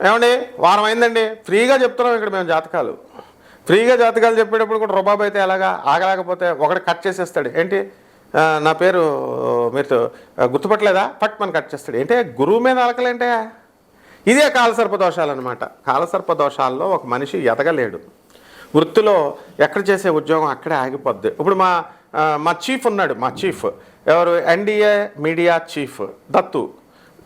ఏమండి? వారం అయిందండి. ఫ్రీగా చెప్తున్నాం ఇక్కడ మేము జాతకాలు. ఫ్రీగా జాతకాలు చెప్పేటప్పుడు కూడా రుబాబు అయితే ఎలాగా ఆగలేకపోతే ఒకటి కట్ చేసేస్తాడు. ఏంటి? నా పేరు మీరు గుర్తుపట్టలేదా? పట్ కట్ చేస్తాడు. ఏంటి? గురువు మీద అలకలేంటే? ఇదే కాలసర్ప దోషాలు అనమాట కాలసర్ప దోషాల్లో ఒక మనిషి ఎదగలేడు. వృత్తిలో ఎక్కడ చేసే ఉద్యోగం అక్కడే ఆగిపోద్ది. ఇప్పుడు మా మా చీఫ్ ఉన్నాడు మా చీఫ్. ఎవరు? NDA media chief. దత్తు.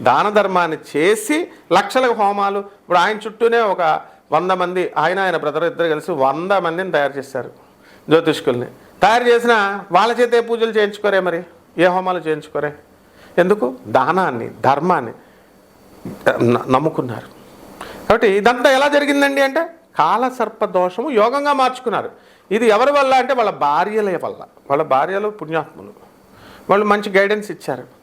దాన ధర్మాన్ని చేసి లక్షల హోమాలు. ఇప్పుడు ఆయన చుట్టూనే ఒక వంద మంది ఆయన ఆయన బ్రదర్ ఇద్దరు కలిసి వంద మందిని తయారు చేశారు జ్యోతిష్కుల్ని. తయారు చేసిన వాళ్ళ చేతే పూజలు చేయించుకోరే మరి? ఏ హోమాలు చేయించుకోరే? ఎందుకు? దానాన్ని ధర్మాన్ని నమ్ముకున్నారు. కాబట్టి ఇదంతా ఎలా జరిగిందండి అంటే కాలసర్ప దోషము యోగంగా మార్చుకున్నారు. ఇది ఎవరి వల్ల అంటే వాళ్ళ భార్యల వల్ల. వాళ్ళ భార్యలు పుణ్యాత్ములు. వాళ్ళు మంచి గైడెన్స్ ఇచ్చారు.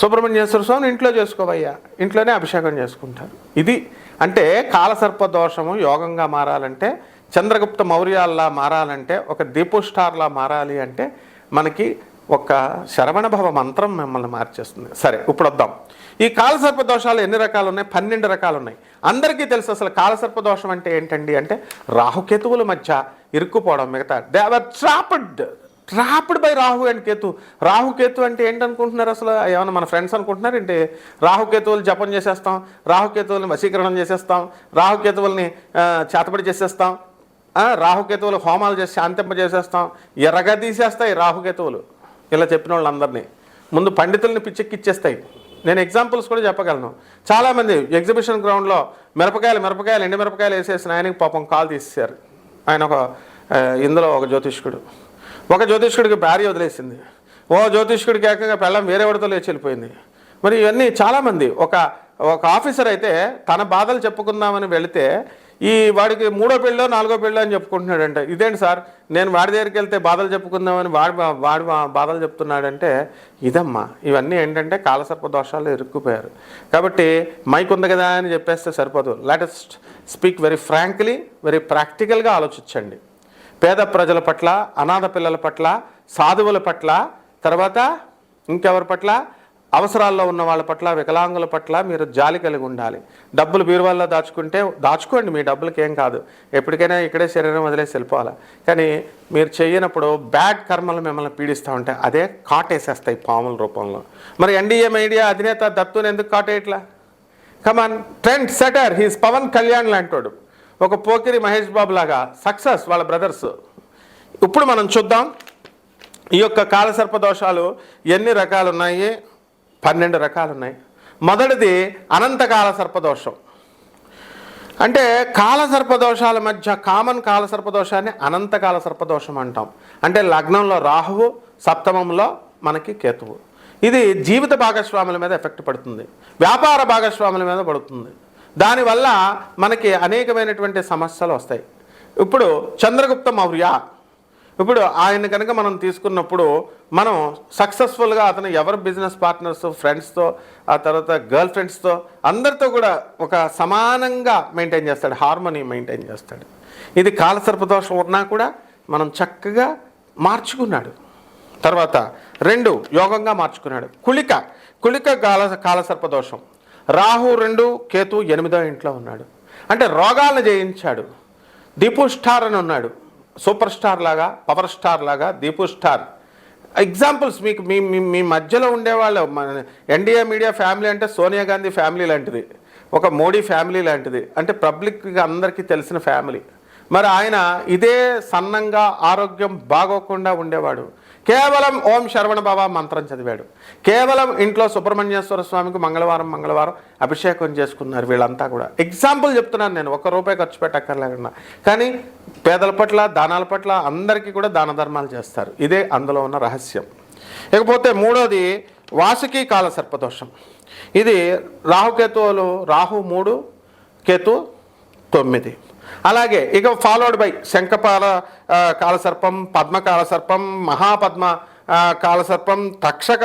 సుబ్రహ్మణ్యేశ్వర స్వామిని ఇంట్లో చేసుకోవయ్యా. ఇంట్లోనే అభిషేకం చేసుకుంటారు. ఇది అంటే కాలసర్ప దోషము యోగంగా మారాలంటే చంద్రగుప్త మౌర్యాల్లా మారాలంటే ఒక దీపు స్టార్లా మారాలి అంటే మనకి ఒక శరవణభవ మంత్రం మిమ్మల్ని మార్చేస్తుంది. సరే ఇప్పుడు వద్దాం. ఈ కాలసర్ప దోషాలు ఎన్ని రకాలు ఉన్నాయి పన్నెండు రకాలు ఉన్నాయి అందరికీ తెలుసు అసలు కాలసర్ప దోషం అంటే ఏంటండి అంటే రాహుకేతువుల మధ్య ఇరుక్కుపోవడం మిగతా. They are trapped trapped by Rahu and Ketu. Rahu Ketu అంటే ఏంటనుకుంటున్నారు అసలు? ఏమైనా మన ఫ్రెండ్స్ అనుకుంటున్నారు? అంటే రాహుకేతువులు జపం చేసేస్తాం. రాహుకేతువులను వశీకరణం చేసేస్తాం. రాహుకేతువుల్ని ఆ, చేతబడి చేసేస్తాం. రాహుకేతువులు హోమాలు చేసి శాంతింప చేసేస్తాం. ఎర్రగా తీసేస్తాయి రాహుకేతువులు ఇలా చెప్పిన వాళ్ళందరినీ. ముందు పండితుల్ని పిచ్చెక్కిచ్చేస్తాయి. నేను ఎగ్జాంపుల్స్ కూడా చెప్పగలను. చాలామంది ఎగ్జిబిషన్ గ్రౌండ్లో మిరపకాయలు మిరపకాయలు ఎండి మిరపకాయలు వేసేసిన ఆయనకి పాపం కాల్ తీసేశారు. ఆయన ఒక ఇందులో ఒక జ్యోతిష్కుడు. ఒక జ్యోతిష్కుడికి భార్య వదిలేసింది. ఓ జ్యోతిష్కుడికి ఏకంగా పెళ్ళం వేరేవాడితో లేచి వెళ్ళిపోయింది. మరి ఇవన్నీ చాలామంది ఒక ఒక ఆఫీసర్ అయితే తన బాధలు చెప్పుకుందామని వెళితే ఈ వాడికి మూడో పెళ్ళో నాలుగో పెళ్ళో అని చెప్పుకుంటున్నాడంటే. ఇదేంటి సార్? నేను వాడి దగ్గరికి వెళ్తే బాధలు చెప్పుకుందామని వాడి వాడి బాధలు చెప్తున్నాడంటే ఇదమ్మా. ఇవన్నీ ఏంటంటే కాలసర్ప దోషాలు ఇరుక్కుపోయారు. కాబట్టి మైక్ ఉంది కదా అని చెప్పేస్తే సరిపోదు. Latest speak very frankly very ప్రాక్టికల్గా ఆలోచించండి. పేద ప్రజల పట్ల అనాథ పిల్లల పట్ల సాధువుల పట్ల తర్వాత ఇంకెవరి పట్ల? అవసరాల్లో ఉన్న వాళ్ళ పట్ల వికలాంగుల పట్ల మీరు జాలి కలిగి ఉండాలి. డబ్బులు బీరువాల్లో దాచుకుంటే దాచుకోండి మీ డబ్బులకి ఏం కాదు. ఎప్పటికైనా ఇక్కడే శరీరం వదిలేసి వెళ్ళిపోవాలి. కానీ మీరు చేయనప్పుడు బ్యాడ్ కర్మలు మిమ్మల్ని పీడిస్తూ ఉంటాయి. అదే కాటేసేస్తాయి పాముల రూపంలో. మరి ఎన్డీఏ మీడియా అధినేత దత్తుని ఎందుకు కాటేయట్లా? Come on trend setter he's Pawan Kalyan లాంటోడు. ఒక పోకిరి మహేష్ బాబు లాగా సక్సెస్ వాళ్ళ బ్రదర్స్. ఇప్పుడు మనం చూద్దాం. ఈ యొక్క కాలసర్ప దోషాలు ఎన్ని రకాలు ఉన్నాయి పన్నెండు రకాలు ఉన్నాయి మొదటిది అనంతకాల సర్పదోషం అంటే కాల సర్పదోషాల మధ్య కామన్ కాల సర్పదోషాన్ని అనంతకాల సర్పదోషం అంటాం. అంటే లగ్నంలో రాహువు సప్తమంలో మనకి కేతువు. ఇది జీవిత భాగస్వాముల మీద ఎఫెక్ట్ పడుతుంది. వ్యాపార భాగస్వాముల మీద పడుతుంది. దానివల్ల మనకి అనేకమైనటువంటి సమస్యలు వస్తాయి. ఇప్పుడు చంద్రగుప్త మౌర్య ఇప్పుడు ఆయన కనుక మనం తీసుకున్నప్పుడు మనం సక్సెస్ఫుల్గా అతను ఎవరి బిజినెస్ పార్ట్నర్స్ ఫ్రెండ్స్తో ఆ తర్వాత గర్ల్ ఫ్రెండ్స్తో అందరితో కూడా ఒక సమానంగా మెయింటైన్ చేస్తాడు హార్మోనీ మెయింటైన్ చేస్తాడు. ఇది కాలసర్పదోషం ఉన్నా కూడా మనం చక్కగా మార్చుకున్నాడు. తర్వాత రెండు యోగంగా మార్చుకున్నాడు. కుళిక కుళిక కాల కాలసర్పదోషం. రాహు రెండు కేతు ఎనిమిదో ఇంట్లో ఉన్నాడు. అంటే రోగాలను జయించాడు. దీపు స్టార్ అని ఉన్నాడు. సూపర్ స్టార్ లాగా పవర్ స్టార్ లాగా దీపు స్టార్. ఎగ్జాంపుల్స్ మీకు మీ మీ మధ్యలో ఉండేవాళ్ళు ఎన్డీఏ మీడియా ఫ్యామిలీ అంటే సోనియా గాంధీ ఫ్యామిలీ లాంటిది. ఒక మోడీ ఫ్యామిలీ లాంటిది. అంటే పబ్లిక్గా అందరికీ తెలిసిన ఫ్యామిలీ. మరి ఆయన ఇదే సన్నంగా ఆరోగ్యం బాగోకుండా ఉండేవాడు. కేవలం ఓం శరవణ బాబా మంత్రం చదివాడు. కేవలం ఇంట్లో సుబ్రహ్మణ్యేశ్వర స్వామికి మంగళవారం మంగళవారం అభిషేకం చేసుకున్నారు వీళ్ళంతా కూడా. ఎగ్జాంపుల్ చెప్తున్నాను నేను ఒక్క రూపాయి ఖర్చు పెట్టక్కర్లేకుండా. కానీ పేదల పట్ల దానాల పట్ల అందరికీ కూడా దాన ధర్మాలు చేస్తారు. ఇదే అందులో ఉన్న రహస్యం. ఇకపోతే మూడోది వాసుకి కాల సర్పదోషం. ఇది రాహుకేతువులు రాహు మూడు కేతు తొమ్మిది. అలాగే ఇక ఫాలోడ్ బై శంఖపాల కాలసర్పం పద్మకాల సర్పం మహాపద్మ కాలసర్పం తక్షక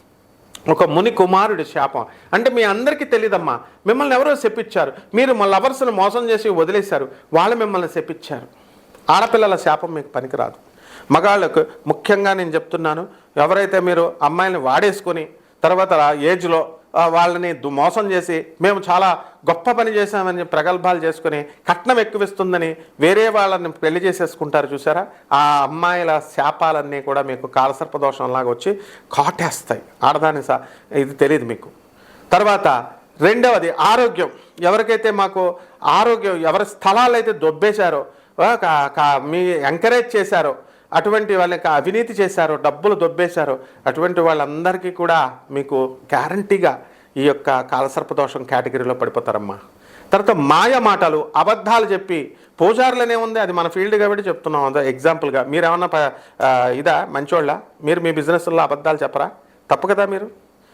ఒక ముని కుమారుడి శాపం. అంటే మీ అందరికీ తెలియదమ్మా మిమ్మల్ని ఎవరో శపించారు. మీరు మా లవర్స్ను మోసం చేసి వదిలేశారు. వాళ్ళు మిమ్మల్ని శపించారు. ఆడపిల్లల శాపం మీకు పనికిరాదు. మగాళ్ళకు ముఖ్యంగా నేను చెప్తున్నాను. ఎవరైతే మీరు అమ్మాయిని వాడేసుకొని తర్వాత ఏజ్లో వాళ్ళని దు- మోసం చేసి మేము చాలా గొప్ప పని చేశామని ప్రగల్భాలు చేసుకుని కట్నం ఎక్కువిస్తుందని వేరే వాళ్ళని పెళ్ళి చేసేసుకుంటారు చూసారా ఆ అమ్మాయిల శాపాలన్నీ కూడా మీకు కాలసర్పదోషంలాగా వచ్చి కాటేస్తాయి. ఆడదాని సా ఇది తెలియదు మీకు. తర్వాత రెండవది ఆరోగ్యం. ఎవరికైతే మాకు ఆరోగ్యం ఎవరి స్థలాలు అయితే దొబ్బేశారో కా- మీ ఎంకరేజ్ చేశారో అటువంటి వాళ్ళకి అవినీతి చేశారో డబ్బులు దొబ్బేశారో. అటువంటి వాళ్ళందరికీ కూడా మీకు గ్యారంటీగా ఈ యొక్క కాలసర్పదోషం కేటగిరీలో పడిపోతారమ్మా. తర్వాత మాయ మాటలు అబద్ధాలు చెప్పి పూజారులనే ఉంది అది మన ఫీల్డ్ కాబట్టి చెప్తున్నాం. అదో ఎగ్జాంపుల్గా మీరేమన్నా ప- ఇదా? మంచోళ్ళ? మీరు మీ బిజినెస్లో అబద్ధాలు చెప్పరా? తప్పు కదా మీరు?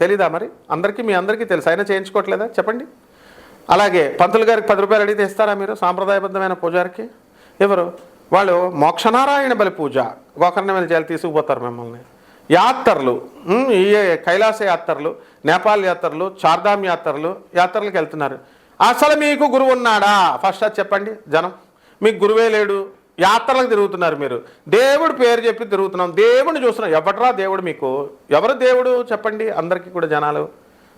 తెలీదా మరి? అందరికీ మీ అందరికీ తెలుసు? అయినా చేయించుకోవట్లేదా? చెప్పండి. అలాగే పంతులు గారికి పది రూపాయలు అడిగితే ఇస్తారా మీరు? సాంప్రదాయబద్ధమైన పూజారికి? ఎవరు? వాళ్ళు మోక్షనారాయణ బలి పూజ. గోకర్ణ మీద చేయాలి తీసుకుపోతారు మిమ్మల్ని. యాత్రలు. ఈ కైలాస యాత్రలు నేపాల్ యాత్రలు చార్ధామ్ యాత్రలు యాత్రలకు వెళ్తున్నారు. అసలు మీకు గురువు ఉన్నాడా? ఫస్ట్ అది చెప్పండి జనం. మీకు గురువే లేడు. యాత్రలకు తిరుగుతున్నారు మీరు. దేవుడు పేరు చెప్పి తిరుగుతున్నాం. దేవుడిని చూస్తున్నాం. ఎవటరా దేవుడు మీకు? ఎవరు దేవుడు చెప్పండి? అందరికీ కూడా జనాలు.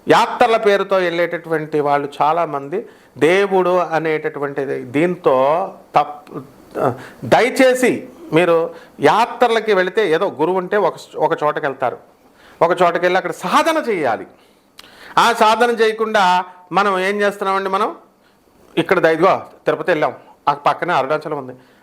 యాత్రల పేరుతో వెళ్ళేటటువంటి వాళ్ళు చాలామంది. దేవుడు అనేటటువంటిది దీంతో తప్ దయచేసి మీరు యాత్రలకి వెళితే ఏదో గురువు ఉంటే ఒక ఒక చోటకి వెళ్తారు. ఒక చోటకి వెళ్ళి అక్కడ సాధన చేయాలి. ఆ సాధన చేయకుండా మనం ఏం చేస్తున్నామండి మనం? ఇక్కడ ఇదిగో తిరుపతి వెళ్ళాం. ఆ పక్కనే అరుణాచలం ఉంది.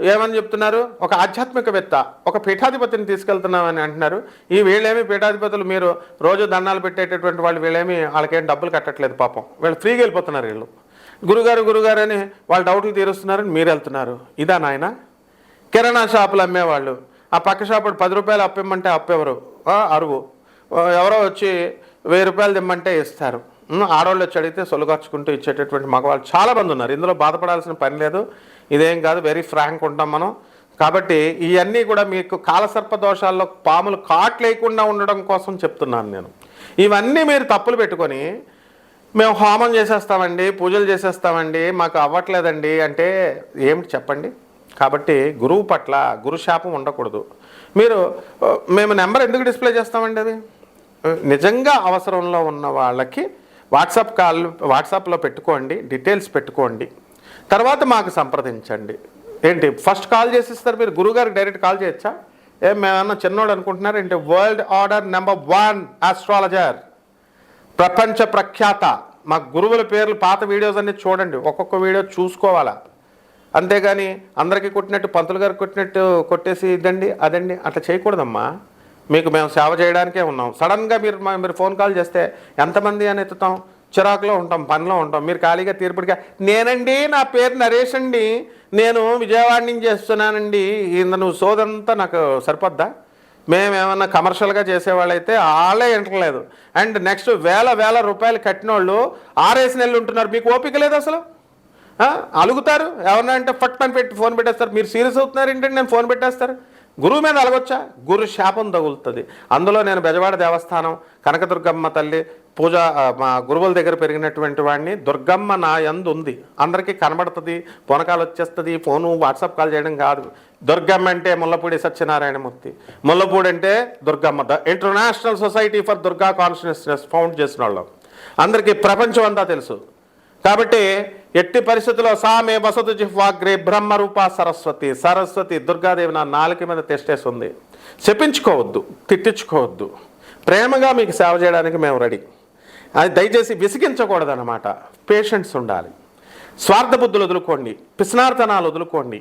ఏమని చెప్తున్నారు? ఒక ఆధ్యాత్మికవేత్త ఒక పీఠాధిపతిని తీసుకెళ్తున్నామని అంటున్నారు. ఈ వీళ్ళేమి పీఠాధిపతులు? మీరు రోజు దండాలు పెట్టేటటువంటి వాళ్ళు వీళ్ళేమి వాళ్ళకేం డబ్బులు కట్టట్లేదు పాపం. వీళ్ళు ఫ్రీగా వెళ్ళిపోతున్నారు వీళ్ళు. గురుగారు గురుగారు అని వాళ్ళు డౌట్లు తీరుస్తున్నారని మీరు వెళ్తున్నారు. ఇదా నాయన? కిరాణా షాపులు అమ్మేవాళ్ళు. ఆ పక్క షాపుడు పది రూపాయలు అప్పిమ్మంటే అప్పెవరు? అరువు. ఎవరో వచ్చి వెయ్యి రూపాయలు తెమ్మంటే ఇస్తారు. ఆడవాళ్ళు వచ్చి అడిగితే సొలుగర్చుకుంటూ ఇచ్చేటటువంటి మగవాళ్ళు చాలా మంది ఉన్నారు. ఇందులో బాధపడాల్సిన పని లేదు. ఇదేం కాదు వెరీ ఫ్రాంక్ ఉంటాం మనం. కాబట్టి ఇవన్నీ కూడా మీకు కాలసర్ప దోషాల్లో పాములు కాట్లేయకుండా ఉండడం కోసం చెప్తున్నాను నేను. ఇవన్నీ మీరు తప్పులు పెట్టుకొని మేము హోమం చేసేస్తామండి పూజలు చేసేస్తామండి మాకు అవ్వట్లేదండి అంటే ఏమిటి చెప్పండి? కాబట్టి గురువు పట్ల గురుశాపం ఉండకూడదు. మీరు మేము నెంబర్ ఎందుకు డిస్ప్లే చేస్తామండి అది? నిజంగా అవసరంలో ఉన్న వాళ్ళకి వాట్సాప్ కాల్ వాట్సాప్లో పెట్టుకోండి డీటెయిల్స్ పెట్టుకోండి. తర్వాత మాకు సంప్రదించండి. ఏంటి ఫస్ట్ కాల్ చేసిస్తారు మీరు? గురుగారికి డైరెక్ట్ కాల్ చేయొచ్చా? ఏం మేమన్నా చిన్నోడు అనుకుంటున్నారు? ఏంటి world order number one astrologer. ప్రపంచ ప్రఖ్యాత. మా గురువుల పేర్లు పాత వీడియోస్ అన్నీ చూడండి. ఒక్కొక్క వీడియో చూసుకోవాలా? అంతేగాని అందరికీ కొట్టినట్టు పంతులు గారు కొట్టినట్టు కొట్టేసి ఇదండి అదండి అట్లా చేయకూడదమ్మా. మీకు మేము సేవ చేయడానికే ఉన్నాం. సడన్గా మీరు మీరు ఫోన్ కాల్ చేస్తే ఎంతమంది అని ఎత్తుతాం? చిరాకులో ఉంటాం పనిలో ఉంటాం. మీరు ఖాళీగా తీర్పుడిగా నేనండి నా పేరు నరేష్ అండి. నేను విజయవాడ నుంచి చేస్తున్నానండి. ఇంత నువ్వు సోదంతా నాకు సరిపోద్దా? మేమేమన్నా కమర్షియల్గా చేసేవాళ్ళైతే వాళ్ళే వింటలేదు అండ్ నెక్స్ట్ వేల వేల రూపాయలు కట్టిన వాళ్ళు ఆరేసి నెలలు ఉంటున్నారు. మీకు ఓపిక లేదు అసలు? అలుగుతారు? ఎవరన్నా అంటే ఫట్ పని పెట్టి ఫోన్ పెట్టేస్తారు. మీరు సీరియస్ అవుతున్నారు ఏంటంటే నేను ఫోన్ పెట్టేస్తారు. గురువు మీద అలగొచ్చా? గురు శాపం తగులుతుంది. అందులో నేను బెజవాడ దేవస్థానం కనకదుర్గమ్మ తల్లి పూజ మా గురువుల దగ్గర పెరిగినటువంటి వాడిని దుర్గమ్మ నా యందు ఉంది. అందరికీ కనబడుతుంది పొనకాలు వచ్చేస్తుంది ఫోను వాట్సాప్ కాల్ చేయడం కాదు. దుర్గమ్మ అంటే ముల్లపూడి సత్యనారాయణమూర్తి. ముల్లపూడి అంటే Durgamma. The international society for Durga consciousness found చేసిన వాళ్ళం. అందరికీ ప్రపంచం అంతా తెలుసు. కాబట్టి ఎట్టి పరిస్థితుల్లో సామే వసతు జిహ్వాగ్రే బ్రహ్మరూప సరస్వతి. సరస్వతి దుర్గాదేవి నా నాలుక మీద తెష్టేస్తుంది చెప్పించుకోవద్దు తిట్టించుకోవద్దు. ప్రేమగా మీకు సేవ చేయడానికి మేము రెడీ. అది దయచేసి విసిగించకూడదు అనమాట ఉండాలి. స్వార్థ బుద్ధులు వదులుకోండి పిస్నార్తనాలు వదులుకోండి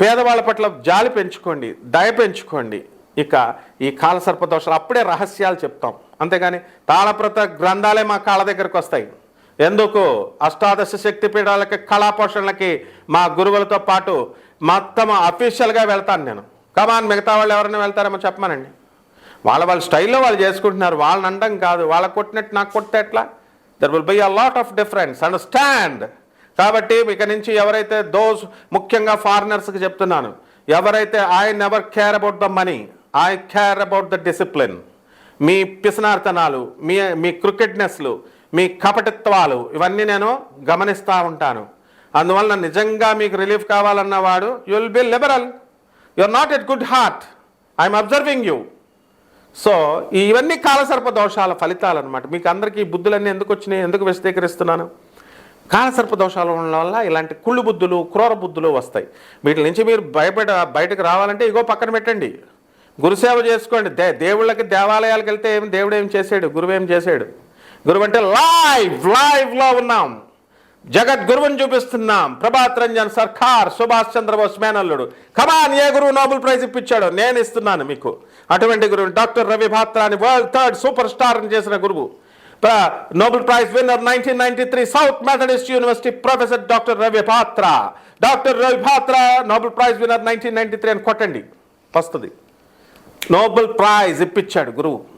పేదవాళ్ళ పట్ల జాలి పెంచుకోండి దయ పెంచుకోండి. ఇక ఈ కాలసర్పదోషాలు అప్పుడే రహస్యాలు చెప్తాం. అంతేగాని తాళప్రత గ్రంథాలే మా కాళ్ళ దగ్గరకు వస్తాయి. ఎందుకు? అష్టాదశ శక్తి పీఠాలకి కళాపోషణలకి మా గురువులతో పాటు మొత్తం అఫీషియల్గా వెళ్తాను నేను. కమాన్ మిగతా వాళ్ళు ఎవరైనా వెళ్తారేమో చెప్పమానండి. వాళ్ళ వాళ్ళ స్టైల్లో వాళ్ళు చేసుకుంటున్నారు. వాళ్ళని అనడం కాదు. వాళ్ళ కొట్టినట్టు నాకు కొట్టే ఎట్లా? There will be a lot of difference understand కాబట్టి ఇక నుంచి ఎవరైతే దోస్ ముఖ్యంగా ఫారినర్స్కి చెప్తున్నాను ఎవరైతే I never care about the money I care about the discipline మీ పిసనార్తనాలు మీ మీ క్రికెట్నెస్లు మీ కపటిత్వాలు ఇవన్నీ నేను గమనిస్తూ ఉంటాను. అందువలన నిజంగా మీకు relief కావాలన్నవాడు you will be liberal you are not at good heart I'm observing you so ఇవన్నీ కాలసర్ప దోషాల ఫలితాలు అనమాట మీకు అందరికీ బుద్ధులన్నీ ఎందుకు వచ్చినాయి? ఎందుకు విశదీకరిస్తున్నాను? కాలసర్ప దోషాలు ఉండడం వల్ల ఇలాంటి కుళ్ళు బుద్ధులు క్రూర బుద్ధులు వస్తాయి. వీటి నుంచి మీరు భయపడ బయటకు రావాలంటే ఇగో పక్కన పెట్టండి. గురుసేవ చేసుకోండి. దే దేవుళ్ళకి దేవాలయాలకు వెళ్తే ఏం దేవుడు ఏం చేసాడు? గురువు ఏం చేశాడు గురువు అంటే లైవ్ లైవ్లో ఉన్నాం. జగద్గురువుని చూపిస్తున్నాం. ప్రభాత్ రంజన్ సర్కార్ సుభాష్ చంద్రబోస్ మేనల్లుడు. కమాన్ ఏ గురువు నోబెల్ ప్రైజ్ ఇప్పించాడు నేను ఇస్తున్నాను మీకు. అటువంటి గురువు డాక్టర్ రవి భాత్రాని వరల్డ్ థర్డ్ సూపర్ స్టార్ చేసిన గురువు. Nobel prize winner nineteen ninety three South Methodist University professor doctor Ravi Batra doctor Ravi Batra Nobel prize winner nineteen ninety three అని కొట్టండి. వస్తుంది. నోబెల్ ప్రైజ్ ఇప్పించాడు గురువు.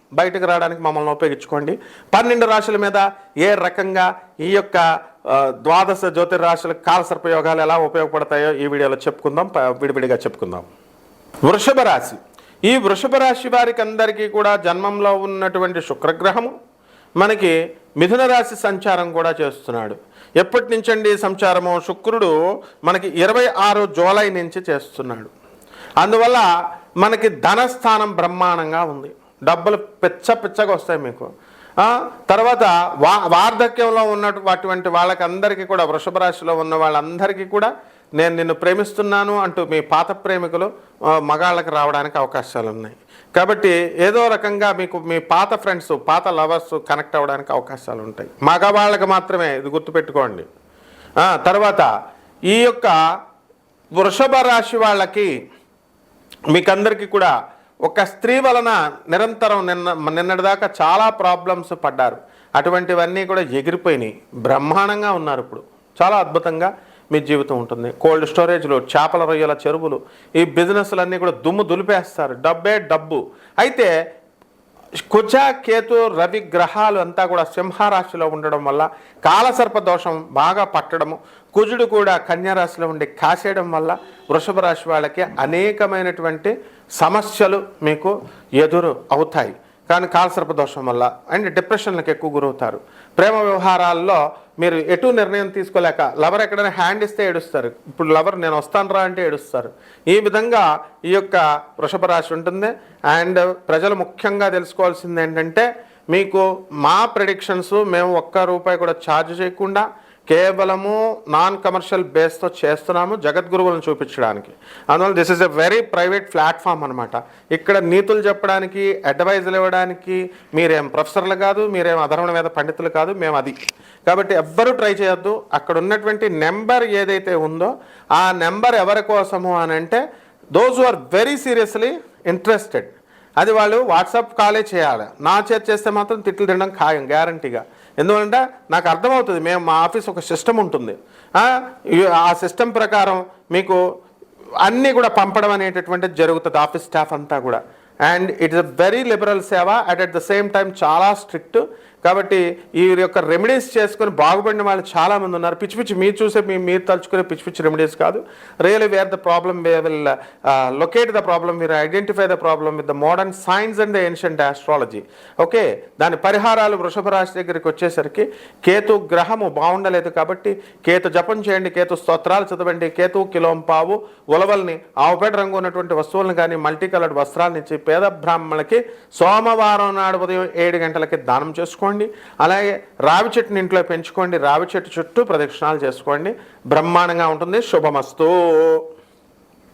బయటకు రావడానికి మమ్మల్ని ఉపయోగించుకోండి. పన్నెండు రాశుల మీద ఏ రకంగా ఈ యొక్క ద్వాదశ జ్యోతిర్రాశుల కాలసర్పయోగాలు ఎలా ఉపయోగపడతాయో ఈ వీడియోలో చెప్పుకుందాం. విడివిడిగా చెప్పుకుందాం. వృషభ రాశి. ఈ వృషభ రాశి వారికి అందరికీ కూడా జన్మంలో ఉన్నటువంటి శుక్రగ్రహము మనకి మిథున రాశి సంచారం కూడా చేస్తున్నాడు. ఎప్పటి నుంచండి సంచారము? శుక్రుడు మనకి ఇరవై ఆరు జూలై నుంచి చేస్తున్నాడు. అందువల్ల మనకి ధనస్థానం బ్రహ్మాండంగా ఉంది. డబ్బులు పిచ్చ పిచ్చగా వస్తాయి మీకు. తర్వాత వా వార్ధక్యంలో ఉన్నటువంటి వాళ్ళకందరికీ కూడా వృషభ రాశిలో ఉన్న వాళ్ళందరికీ కూడా నేను నిన్ను ప్రేమిస్తున్నాను అంటూ మీ పాత ప్రేమికులు మగాళ్ళకి రావడానికి అవకాశాలు ఉన్నాయి కాబట్టి ఏదో రకంగా మీకు మీ పాత ఫ్రెండ్స్ పాత లవర్స్ కనెక్ట్ అవ్వడానికి అవకాశాలు ఉంటాయి మగవాళ్ళకి మాత్రమే ఇది గుర్తుపెట్టుకోండి. తర్వాత ఈ యొక్క వృషభ రాశి వాళ్ళకి మీకందరికీ కూడా ఒక స్త్రీ వలన నిరంతరం నిన్న నిన్నటిదాకా చాలా ప్రాబ్లమ్స్ పడ్డారు. అటువంటివన్నీ కూడా ఎగిరిపోయినాయి. బ్రహ్మాండంగా ఉన్నారు ఇప్పుడు. చాలా అద్భుతంగా మీ జీవితం ఉంటుంది. కోల్డ్ స్టోరేజ్లు చేపల రొయ్యల చెరువులు ఈ బిజినెస్లన్నీ కూడా దుమ్ము దులిపేస్తారు. డబ్బే డబ్బు. అయితే కుజ కేతు రవి గ్రహాలు అంతా కూడా సింహరాశిలో ఉండడం వల్ల కాలసర్ప దోషం బాగా పట్టడము కుజుడు కూడా కన్యారాశిలో ఉండి కాసేయడం వల్ల వృషభ రాశి వాళ్ళకి అనేకమైనటువంటి సమస్యలు మీకు ఎదురు అవుతాయి. కానీ కాలసర్ప దోషం వల్ల అండ్ డిప్రెషన్లకు ఎక్కువ గురవుతారు. ప్రేమ వ్యవహారాల్లో మీరు ఎటు నిర్ణయం తీసుకోలేక లవర్ ఎక్కడైనా హ్యాండ్ ఇస్తే ఏడుస్తారు. ఇప్పుడు లవర్ నేను వస్తాను రా అంటే ఏడుస్తారు. ఈ విధంగా ఈ యొక్క వృషభ రాశి ఉంటుంది. అండ్ ప్రజలు ముఖ్యంగా తెలుసుకోవాల్సింది ఏంటంటే మీకు మా ప్రెడిక్షన్స్ మేము ఒక్క రూపాయి కూడా ఛార్జ్ చేయకుండా కేవలము నాన్ కమర్షియల్ బేస్తో చేస్తున్నాము జగద్గురువులను చూపించడానికి. అందువల్ల this is a very private platform అనమాట ఇక్కడ నీతులు చెప్పడానికి అడ్వైజులు ఇవ్వడానికి మీరేం ప్రొఫెసర్లు కాదు మీరేం అధర్వణ మీద పండితులు కాదు మేము అది. కాబట్టి ఎవ్వరూ ట్రై చేయొద్దు. అక్కడ ఉన్నటువంటి నెంబర్ ఏదైతే ఉందో ఆ నెంబర్ ఎవరి కోసము అని అంటే those are very seriously interested అది వాళ్ళు వాట్సాప్ కాలే చేయాలి. నా చేతి చేస్తే మాత్రం తిట్లు తినడం ఖాయం గ్యారంటీగా ఎందుకంటే నాకు అర్థమవుతుంది మేము మా ఆఫీస్ ఒక సిస్టమ్ ఉంటుంది. ఆ, ఆ సిస్టమ్ ప్రకారం మీకు అన్నీ కూడా పంపడం అనేటటువంటిది జరుగుతుంది ఆఫీస్ స్టాఫ్ అంతా కూడా. And it is a very liberal సేవ at at the same time చాలా స్ట్రిక్ట్. కాబట్టి ఈ యొక్క రెమెడీస్ చేసుకొని బాగుపడిన వాళ్ళు చాలామంది ఉన్నారు. పిచ్చి పిచ్చి మీరు చూసే మీ మీరు తలుచుకునే పిచ్చి పిచ్చి రెమెడీస్ కాదు. Really where the problem we will locate the problem మీరు identify the problem with the modern science and the ancient astrology okay దాని పరిహారాలు వృషభ రాశి దగ్గరికి వచ్చేసరికి కేతు గ్రహము బాగుండలేదు కాబట్టి కేతు జపం చేయండి కేతు స్తోత్రాలు చదవండి కేతు కిలోం పావు ఉలవల్ని ఆవుపేట రంగు ఉన్నటువంటి వస్తువులను కానీ మల్టీ కలర్డ్ వస్త్రాలను ఇచ్చి పేద బ్రాహ్మణులకి సోమవారం నాడు ఉదయం ఏడు గంటలకి దానం చేసుకోండి. చేసుకోండి అలాగే రావి చెట్టుని ఇంట్లో పెంచుకోండి. రావి చెట్టు చుట్టూ ప్రదక్షిణాలు చేసుకోండి. బ్రహ్మాండంగా ఉంటుంది. శుభమస్తు.